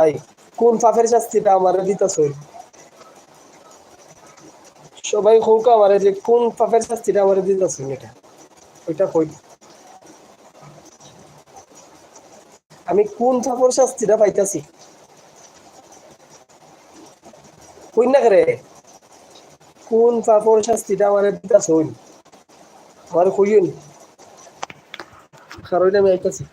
ভাই, কোন পাপের শাস্তিটা আমার দিতেছ? সবাই হোক আমার যে কোন পাপের শাস্তিটা আমার দিতেছ এটা? ওইটা কই? আমি কোন পাপের শাস্তিটা পাইতাছি? কই না করে কোন পাপর শাস্তিটা আমার দিতেছ আমার কইন কারণ আমি আইতাছি।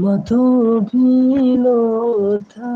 মতো ভিলতা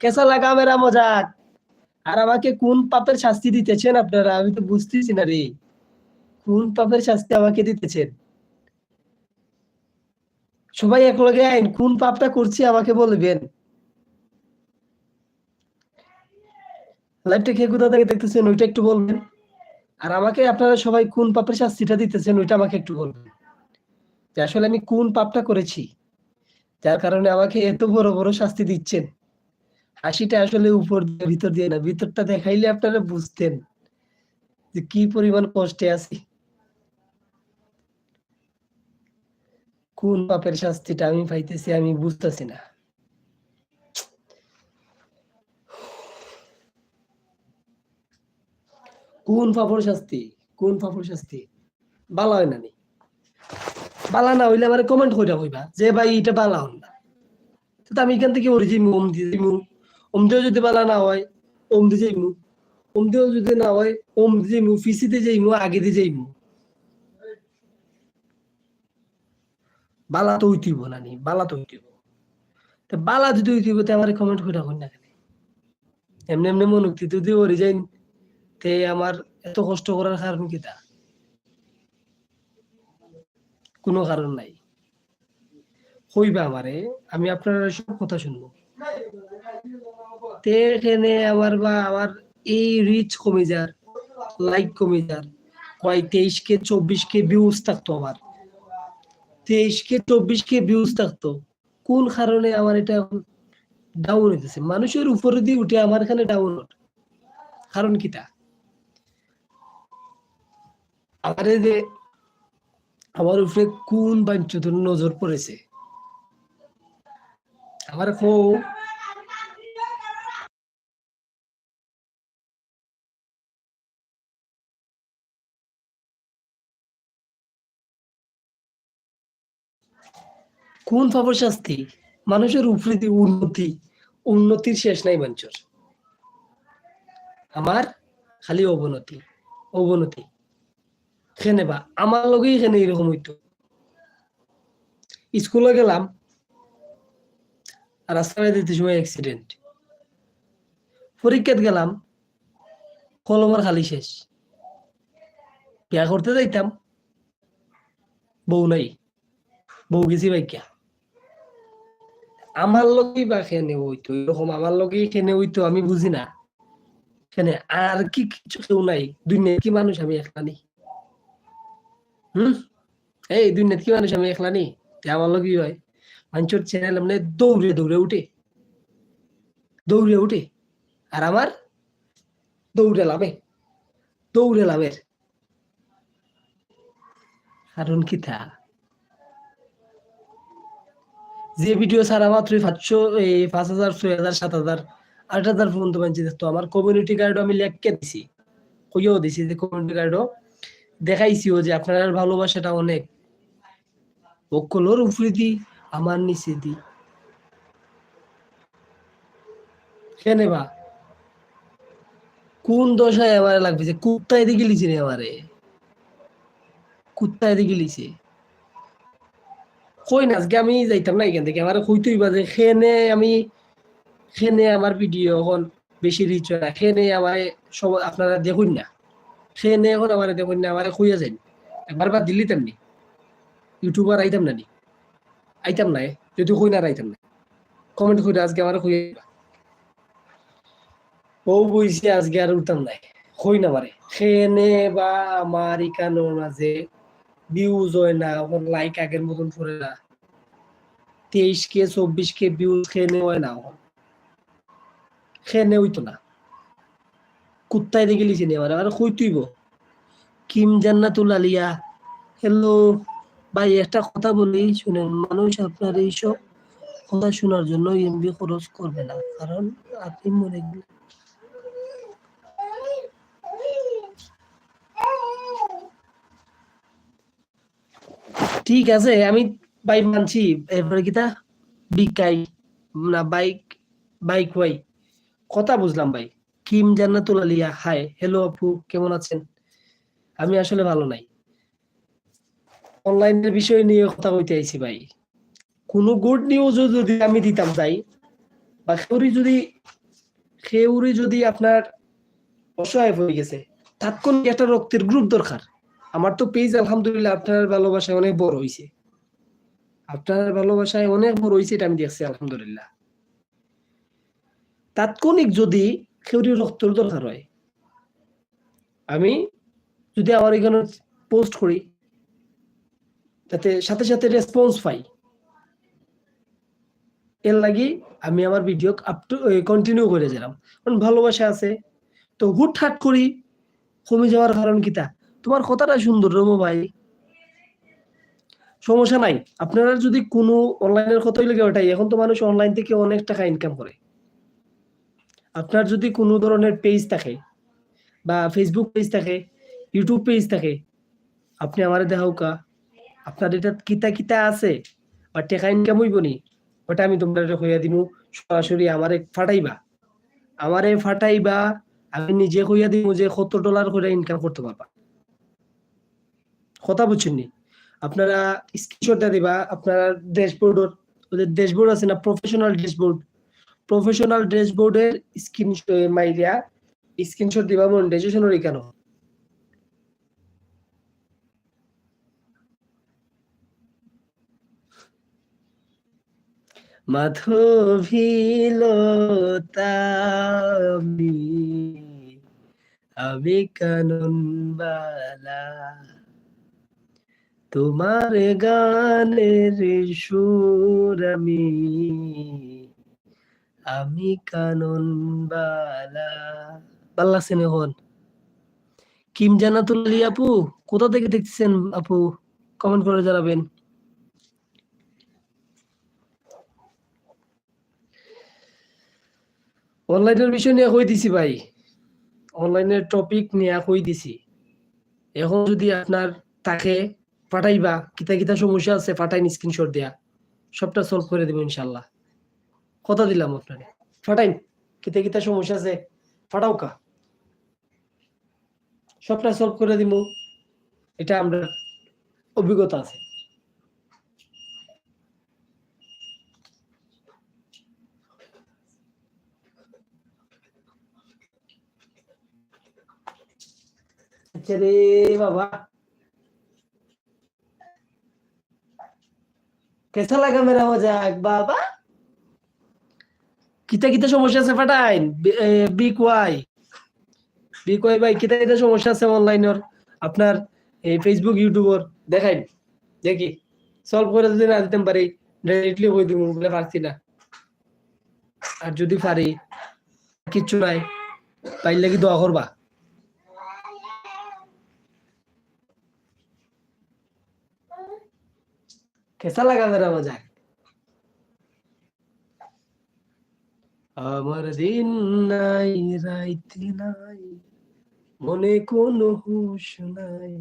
কেসা লাগা মেরা মজাক? আর আমাকে কোন পাপের শাস্তি দিতেছেন আপনারা? আমি তো বুঝতেছি না রে। কোন পাপের শাস্তি আমাকে দিতেছেন? সবাই এক লগে আইন, কোন পাপটা করছি আমাকে বলবেন? লাইভটা কে কোথা থেকে দেখতেছেন ওইটা একটু বলবেন। আর আমাকে আপনারা সবাই কোন পাপের শাস্তিটা দিতেছেন ওইটা আমাকে একটু বলবেন। যে আসলে আমি কোন পাপটা করেছি? যার কারণে আমাকে এত বড় বড় শাস্তি দিচ্ছেন। হাসিটা আসলে উপর দিয়ে, ভিতর দিয়ে না, ভিতরটা দেখাইলে আপনারা বুঝতেন যে কি পরিমাণ কষ্টে আছি। কোন পাপের শাস্তিটা আমি পাইতেছি আমি বুঝতেছি না। কোন পাপড় শাস্তি, কোন পাপড় শাস্তি? বালা হয় না নি। বালা না হইলে আমার কমেন্ট কইরা কইবা যে ভাই এটা বালা হন না। তো আমি এখান থেকে যাইমু ওম দিয়ে ওম যদি বালা না হয় ওম দিয়ে যাইমু। ওম যদি না হয় ওম দিয়ে যাইমু, ফিসিতে যাইমু আগে দিয়ে যাইমু। বালা তো উঠিব না নি, বালা তো উঠিব তো বালা যদি উঠিব তে আমার কমেন্ট কইরা কই না কেন? এমনি এমনি মনুক্তি যদি ওরে যাই তে আমার এত কষ্ট করার কারণ কি তা? কোনো কারণ নাই। হইবা আমারে, আমি আপনার সব কথা শুনব। তে এখানে আমার বা আমার এই রিচ কমে যার লাইক কমে যার। কয় তেইশ কে চব্বিশ কে ভিউজ থাকতো আমার তেইশ কে চব্বিশ কে ভিউজ থাকতো। কোন কারণে আমার এটা ডাউন হইতেছে মানুষের উপরে দিয়ে উঠে আমার এখানে ডাউন কারণ কিটা? আমারে যে আমার উপরে কোন বাঞ্চুর নজর পড়েছে? আমার খুব কোন পাপর শাস্তি? মানুষের উপরে উন্নতি, উন্নতির শেষ নাই বাঞ্চর আমার খালি অবনতি অবনতি। এখানে বা, আমার লগে এখানে এরকম হইতো। স্কুলে গেলাম, রাস্তায় দিতে সময় অ্যাক্সিডেন্ট পরীক্ষাত গেলাম, কলমের খালি শেষ। বিয়া করতে যাইতাম, বউ নাই, বউ গেছি বাইকিয়া। আমার লগেই বা খেনে হইতো? এরকম আমার লগেই খেনে হইতো আমি বুঝি না। খেনে আর কি কিছু কেউ নাই। দুনিয়ায় কি মানুষ আমি একলা নি হুম? এই দুনিয়াত কি মানুষ আমি একলা নি তে আমার লগেই হয়। মানুষের চ্যানেল মানে দৌড়ে দৌড়ে উঠে। দৌড়ে উঠে। আর আমার দৌড়ে লাভে দৌড়ে লাভের কারণ কি থা যে ভিডিও ছাড়া মাত্র পাঁচশো এই পাঁচ হাজার, ছয় হাজার, সাত হাজার, আট হাজার পর্যন্ত মানছি দেখতো আমার কমিউনিটি কার্ডও আমি লেখকে দিছি, কইও দিছি যে কমিউনিটি কার্ডও দেখাইছিও যে আপনার ভালোবাসাটা অনেক। অকলোর উপরে দি, আমার নিচে দি। কেন বা? কোন দশায় আমার লাগবে যে কুত্তায় দিকে লিছে রে আমারে? কুত্তায় দিকে লিছে। কই না, আজকে আমি যাইতাম না এখান থেকে। আমার কইতেই বাজে খেনে আমি খেনে আমার ভিডিও এখন বেশি রিচ হয় না। খেনে আমার সব আপনারা দেখুন না। খেনে এখন আমার দেখুন না, আমার কইয়া যাই একবার বা দিল্লি তেমনি। ইউটিউবার আইতাম না নি। আইতাম না যদি কই না আইতাম না। কমেন্ট করে আজকে আমার দিবা। ও বইছে আজকে আর উঠতাম নাই কই না মারে খেনে বা আমার ইকানোর মাঝে ভিউজ হয় না এখন লাইক আগের মতন পড়ে না। তেইশ কে চব্বিশ কে ভিউজ খেনে হয় না এখন খেনে হইতো না। কুত্তায় দেখে লিখে নিয়ে আর কই তুইব কিম জান্নাতুল আলিয়া। হ্যালো ভাই, একটা কথা বলি, শুনেন, মানুষ আপনার এইসব কথা শোনার জন্য এমবি খরচ করবে না। কারণ আপনি মরে গেলে ঠিক আছে, আমি ভাই মানছি। এরপরে কিতা বিকাই না বাইক বাইক ওয়াই কথা বুঝলাম ভাই। Kim Jannatul Alia hi hello আপু, কেমন আছেন? আমি আসলে ভালো নাই। অনলাইনের বিষয় নিয়ে কথা কইতে আইছি ভাই। কোনো গুড নিউজ যদি আমি দিতাম চাই বা কেউরি যদি কেউরি যদি আপনার অসহায় হয়ে গেছে, তাৎক্ষণিক একটা রক্তের গ্রুপ দরকার। আমার তো পেজ আলহামদুলিল্লাহ, আপনার ভালোবাসায় অনেক বড় হয়েছে আপনার ভালোবাসায় অনেক বড় হয়েছে এটা আমি দেখছি, আলহামদুলিল্লাহ। তাৎক্ষণিক যদি কেউরি রক্তের দরকার হয়, আমি যদি আমার এখানে পোস্ট করি, যাতে সাথে সাথে রেসপন্স পাই, এর লাগি আমি আমার ভিডিও আপ টু কন্টিনিউ করে গেলাম কারণ ভালোবাসা আছে, তো হুটহাট করি কমে যাওয়ার কারণ কিতা তোমার কথাটা সুন্দর রমো ভাই। সমস্যা নাই। আপনারা যদি কোনো অনলাইনের কথাই লেগে ওটাই। এখন তো মানুষ অনলাইন থেকে অনেক টাকা ইনকাম করে। আপনার যদি কোনো ধরনের পেজ থাকে বা ফেসবুক পেজ থাকে ইউটিউব পেজ থাকে, আপনি আমার দেখাও কা। আপনার এটা কিতা কিতা আছে বা টেকা ইনকাম হইব নি, ওটা আমি তোমরা হইয়া দিমু। সরাসরি আমারে ফাটাইবা। আমারে ফাটাইবা, আমি নিজে কইয়া দিমু যে কত ডলার করে ইনকাম করতে পারবা। কথা বুঝছেন নি আপনারা স্ক্রিনশটটা দিবা, আপনারা ড্যাশবোর্ডের ওদের ড্যাশবোর্ড আছে না প্রফেশনাল ড্যাশবোর্ড প্রফেশনাল ড্যাশবোর্ডের স্ক্রিন মাইরিয়া স্ক্রিনশট দিবা মনিটাইজেশনের এখানে মাধবীলতামি আমি কানন বালা তোমার গানের সুর আমি আমি কানন বালা। বাল্লা সেন এখন। কিম জানাতুল্লি আপু, কোথা থেকে দেখতেছেন আপু? কমেন্ট করে জানাবেন। অনলাইনের বিষয় নিয়ে কই দিছি ভাই? অনলাইনের টপিক নিয়ে কই দিছি? এখন যদি আপনার তাকে পাঠাইবা কিতা কিতা সমস্যা আছে পাঠাইন স্ক্রিনশট দেয়া। সবটা সলভ করে দেবো ইনশাল্লাহ কথা দিলাম আপনারে। ফাটাইন, কিতা কিতা সমস্যা আছে, ফাটাও কা। সবটা সলভ করে দিব, এটা আমরা অভিজ্ঞতা আছে। আচ্ছা রে বাবা। কেসা লাগা মেরা মজাক বাবা। কিতা কিতা সমস্যা আছে ফাটাইন? বি ওয়াই বি ওয়াই ভাই, কিতা কিতা সমস্যা আছে অনলাইনের? আপনার এই ফেসবুক ইউটিউবর দেখাইন। দেখি। সলভ করে যদি না দিতাম পারি ডাইরেক্টলি কই দিব বলে পারছি না। আর যদি পারি, কিচ্ছু নাই। পাইলে কি দোয়া করবা? কেসা লাগা মেরা মজাক আমার দিন নাই রাইতে নাই মনে কোনো হুশ নাই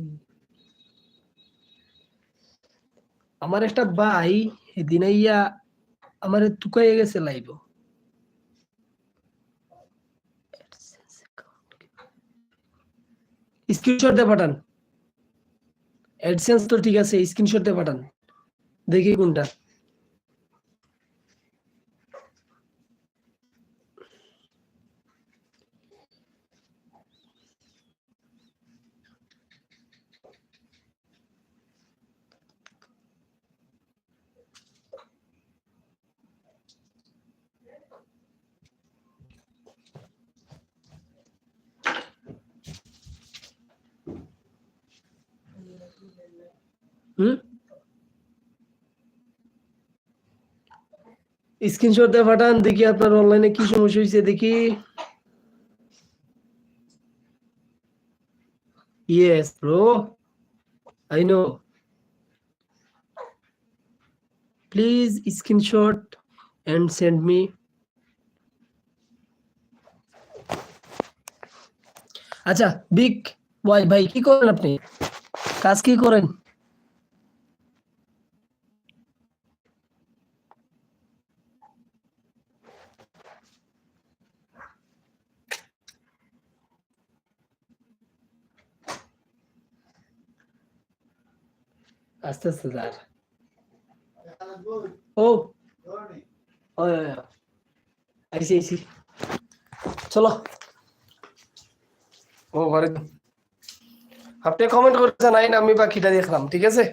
আমার একটা ভাই এদিন আইয়া আমার তুকাইয়ে গেছে লাইব স্ক্রিনশট দিয়ে পাঠান অ্যাডসেন্স তো ঠিক আছে স্ক্রিনশট দিয়ে পাঠান দেখি কোনটা হুম স্ক্রিনশট দিয়ে পাঠান, দেখি আপনার অনলাইনে কি সমস্যা হয়েছে, দেখি। Yes bro I know please screenshot and send me আচ্ছা বিগ ওয়াই ভাই, কি করেন আপনি? কাজ কি করেন? আস্তে আস্তে দাঁড় ও। আইসি আইসি চলো ও ঘরে। আপনি কমেন্ট নাই না আমি বাকিটা দেখলাম ঠিক আছে?